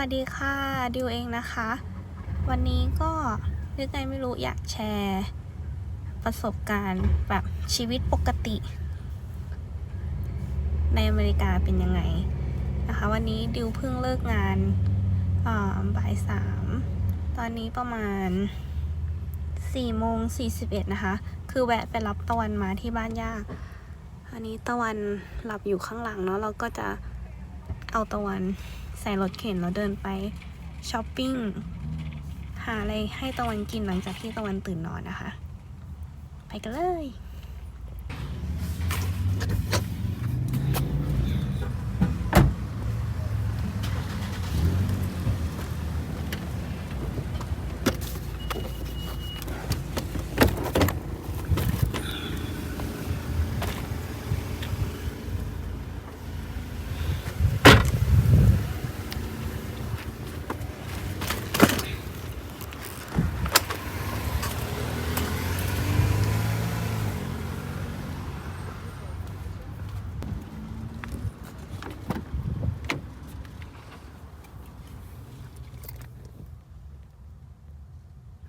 วัสดีค่ะดิวเองนะคะ วันนี้ก็นึกไงไม่รู้อยากแชร์ ประสบการณ์แบบชีวิตปกติ ในอเมริกาเป็นยังไงนะคะ วันนี้ดิวเพิ่งเลิกงานอ่าบ่ายสามตอนนี้ประมาณ4โมง41นะคะ คือแวะไปรับตะวันมาที่บ้านย่าอันนี้ตะวันหลับอยู่ข้างหลังเนาะเราก็จะเอาตะวัน ใส่รถเข็นแล้วเดินไปช้อปปิ้งหาอะไรให้ตะวันกินหลังจากที่ตะวันตื่นนอนนะคะ ไปกันเลย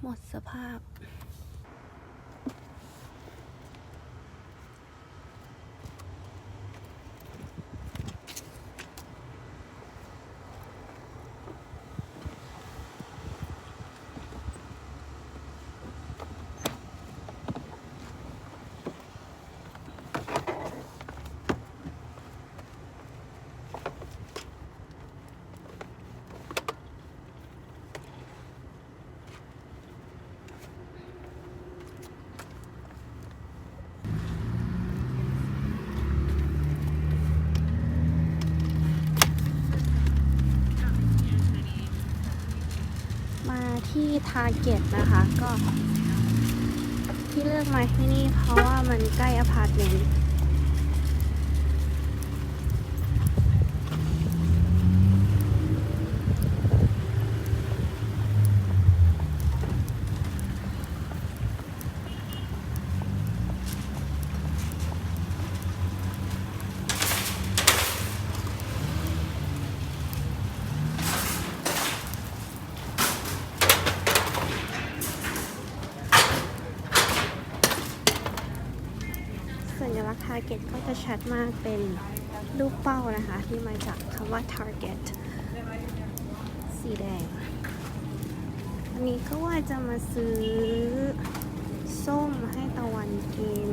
หมดสภาพ มา ที่ทาร์เก็ตนะคะก็ที่เลือกมาที่นี่เพราะว่ามันใกล้อพาร์ตเมนต์ สัญลักษณ์ทาร์เก็จะชัดมากเป็นรูปเป้านะคะ ที่มาจากคำว่า target สีแดง อันนี้ก็ว่าจะมาซื้อส้มให้ตะวันกิน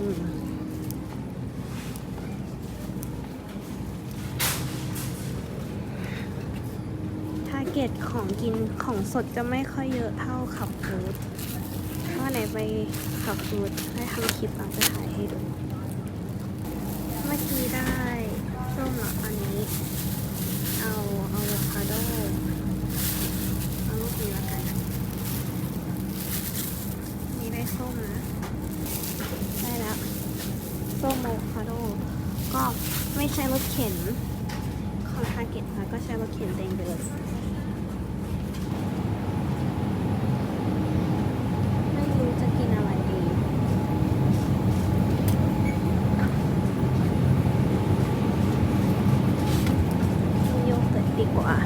ทาร์เก็ตของกินของสดจะไม่ค่อยเยอะเท่าขับฟูดถ้าไหนไปขับฟูดให้ทำคลิปเราจะถ่ายให้ดู่อกี้ได้ส้มอะอันนี้ เอาเอาโวคาโดเอาลูกนี้ละกันนี่ได้ส้มนะ ได้แล้ว ส้มโมคาโด ก็ไม่ใช้รถเข็นของทาเก็ตค่ะก็ใช้รถเข็นเองไปเลย ไม่รู้จะกินอะไรดี กินโยเกิร์ตดีกว่า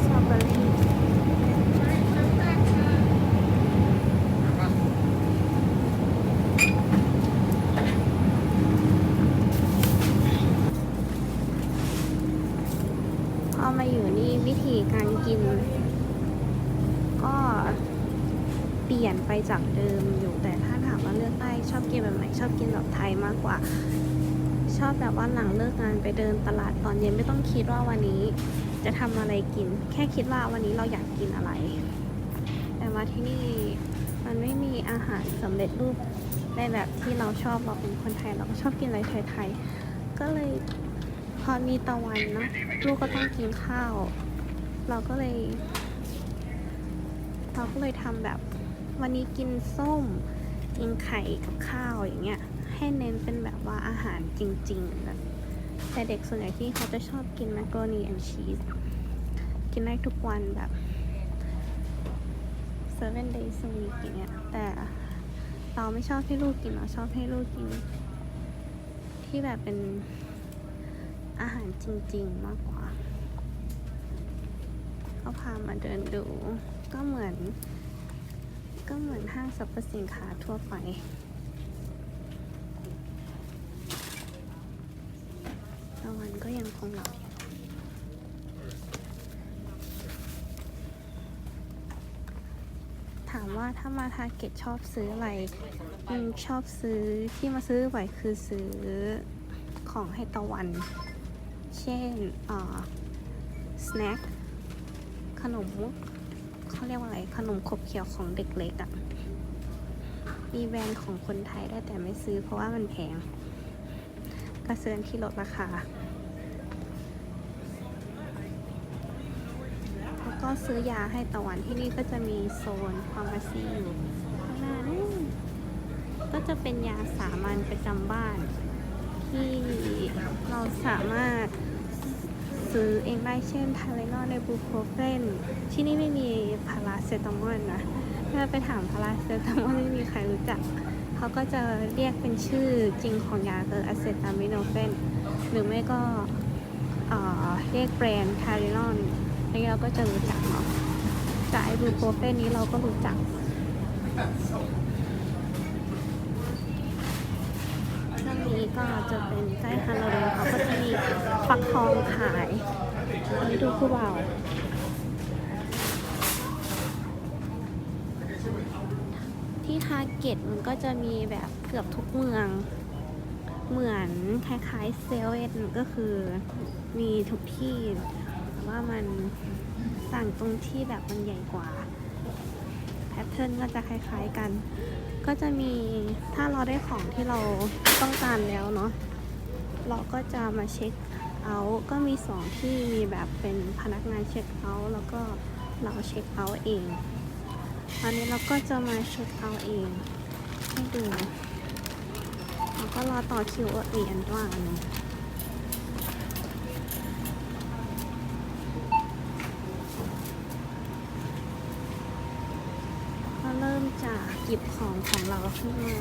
สตรอเบอรี่พอมาอยู่นี่วิธีการกิน ก็เปลี่ยนไปจากเดิมอยู่แต่ถ้าถามว่าเลือกได้ชอบกินแบบไหน ชอบกินแบบไทยมากกว่า ชอบแบบว่าหลังเลิกงานไปเดินตลาดตอนเย็นไม่ต้องคิดว่าวันนี้จะทำอะไรกิน แค่คิดว่าวันนี้เราอยากกินอะไร แต่มาที่นี่มันไม่มีอาหารสำเร็จรูปในแบบที่เราชอบเราเป็นคนไทยเราก็ชอบกินอะไรไทยๆก็เลยพอมีตะวันเนอะลูกก็ต้องกินข้าว เราก็เลย เราก็เลยทำแบบ วันนี้กินส้ม กินไข่กับข้าวอย่างเงี้ย ให้เน้นเป็นแบบว่าอาหารจริงๆแบบแต่เด็กส่วนใหญ่ที่เขาจะชอบกินแมคโรนีแอนชีสกินได้ทุกวันแบบ seven days a week อย่างเงี้ยแต่เราเราไม่ชอบให้ลูกกินเราชอบให้ลูกกิน ที่แบบเป็นอาหารจริง ๆ มากกว่าก็พามาเดินดูก็เหมือน ก็เหมือนห้างสรรพสินค้าทั่วไป ตะวันก็ยังคงหลับอยู่ถามว่าถ้ามาทาร์เก็ตชอบซื้ออะไรชอบซื้อที่มาซื้อบ่อยคือซื้อของให้ตะวัน เช่นอ่าสแน็คขนม เขาเรียกว่าอะไรขนมขบเคี้ยวของเด็กเล็กอะ่ะ มีแบรนด์ของคนไทยได้แต่ไม่ซื้อเพราะว่ามันแพงก็ซื้อนที่ลดราคา แล้วก็ซื้อยาให้ตะวันที่นี่ก็จะมีโซนฟาร์มาซีอยู่ข้างหน้านู่ก็จะเป็นยาสามัญประจำบ้านที่เราสามารถ ซื้อเองได้เช่นไทเลนอลในบูโคเฟนที่นี่ไม่มีพาราเซตามอลนะ ถ้าไปถามพาราเซตามอลไม่มีใครรู้จัก เขาก็จะเรียกเป็นชื่อจริงของยาคืออะเซตามิโนเฟนหรือไม่ก็เรียกแบรนด์ไทเลนอลนนี้เราก็จะรู้จักเนาะแต่ไอบูโคเฟนนี้เราก็รู้จัก นี้ก็จะเป็นใกล้ฮาโลวีนเขาก็จะมีฟักทองขายอันนี้ดูคู่บ่าวที่ทาร์เก็ตมันก็จะมีแบบเกือบทุกเมือง เหมือนคล้ายๆเซเว่นก็คือมีทุกที่แต่ว่ามันต่างตรงที่แบบมันใหญ่กว่า แพทเทิร์นก็จะคล้ายๆกัน ก็จะมีถ้าเราได้ของที่เราต้องการแล้วเนาะเราก็จะมาเช็คเอาท์ก็มีสองที่มีแบบเป็นพนักงานเช็คเอาท์แล้วก็เราเช็คเอาท์เองอันนี้เราก็จะมาเช็คเอาท์เองให้ดูแล้วก็รอต่อคิวอีกอันว่างอันหนึง ก็เริ่มจากห ยิบของของเราขึ้นมา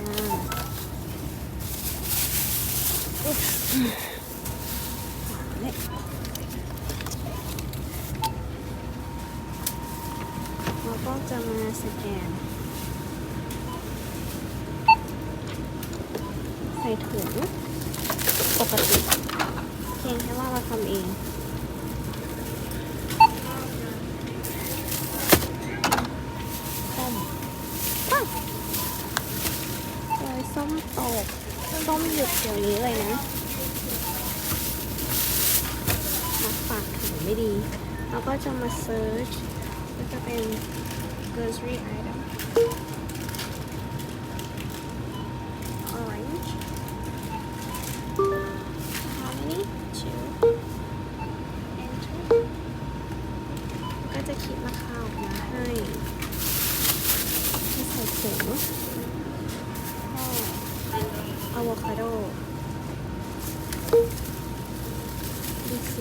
เนี่ยเราก็จะมาสแกน ใส่ถุงปกติเพียงแค่ว่าเราทำเอง ส้มว้าวโอ้ยส้มตก ส้มหยุดเดี๋ยวนี้เลยนะมาฝากถึงไม่ดี แล้วก็จะมาเซิร์ชก็จะเป็น grocery item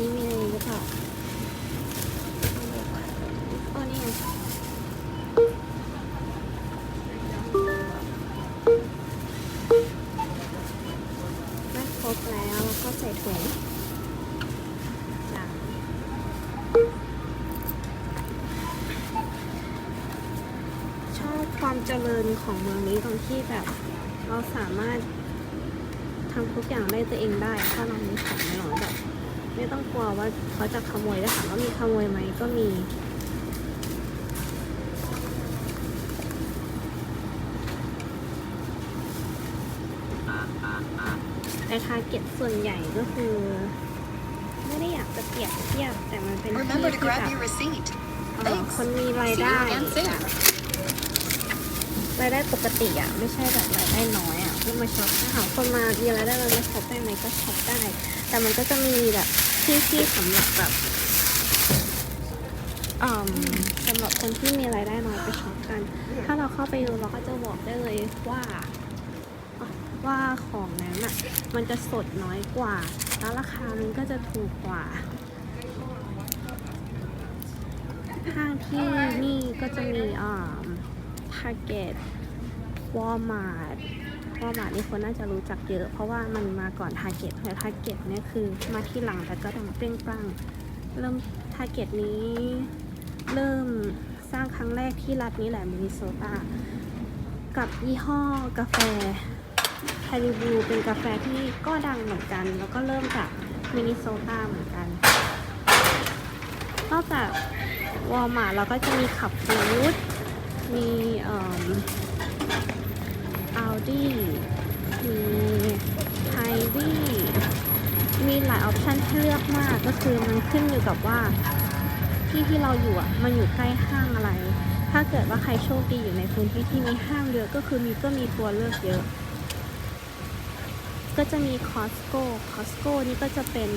ดูซิมีอะไรหรือเปล่าอ๋อนี่ไงไม่ครบแล้วแล้วก็ใส่ถุงจ้ะชอบความเจริญของเมืองนี้ตรงที่แบบ เราสามารถทำทุกอย่างได้ตัวเองได้ถ้าเรามีของน้อยแบบ ไม่ต้องกลัวว่าเขาจะขโมยถ้าถามว่ามีขโมยไหมก็มีแต่ทาร์เก็ตส่วนใหญ่ก็คือ ไม่ได้อยากจะเปรียบเทียบแต่มันเป็นที่ Remember to ที่แบ grab บ your receipt. เอ่อคนมีรายได้ See you again soon. รายได้ปกติอะ ไม่ใช่แบบรายได้น้อยอะที่มาช็อปถ้าหากคนมามีรายได้มาช็อปได้ไหมก็ช็อปได้ แต่มันก็จะมีแบบ ที่ที่สำหรับแบบสำหรับคนที่มีรายได้น้อยไปช็อปกัน ถ้าเราเข้าไปดูเราก็จะบอกได้เลยว่าว่าของนั้นอะมันจะสดน้อยกว่า แล้วราคามันก็จะถูกกว่าห้างที่นี่ก็จะมีอ่า Target วอลมาร์ท วอลมาร์ทนี่คนน่าจะรู้จักเยอะ เพราะว่ามันมาก่อนทาร์เก็ตแต่ทาร์เก็ตเนี่ยคือมาที่หลังแต่ก็ดังเปรี้ยงปร้างเริ่มทาร์เก็ตนี้เริ่มสร้างครั้งแรกที่รัฐนี้แหละมินนิโซตา กับยี่ห้อกาแฟคาริบูเป็นกาแฟที่ก็ดังเหมือนกัน แล้วก็เริ่มจากมินนิโซตาเหมือนกัน นอกจากวอลมาร์เราก็จะมีขับฟูดมีเอ่อ อัลดี้มีไฮดี้มีหลายออปชันให้เลือกมากก็คือมันขึ้นอยู่กับว่าที่ที่เราอยู่อะ มันอยู่ใกล้ห้างอะไร ถ้าเกิดว่าใครโชคดีอยู่ในพื้นที่ที่มีห้างเยอะก็คือมีก็มีตัวเลือกเยอะ ก็จะมีคอสโก้คอสโก้นี่ก็จะเป็น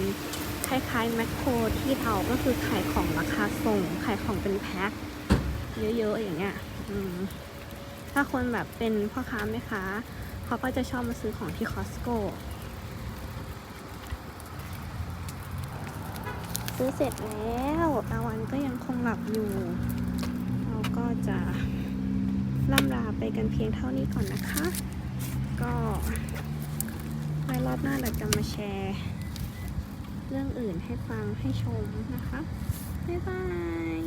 คล้ายๆแมคโครที่เราก็คือขายของราคาส่ง ขายของเป็นแพ็คเยอะๆอย่างเงี้ย อืม ถ้าคนแบบเป็นพ่อค้าแม่ค้าเขาก็จะชอบมาซื้อของที่คอสโก้ซื้อเสร็จแล้วตะวันก็ยังคงหลับอยู่ เราก็จะล่ำลาไปกันเพียงเท่านี้ก่อนนะคะ ก็ไว้รอบหน้าเราจะมาแชร์ เรื่องอื่นให้ฟังให้ชมนะคะ บ๊ายบาย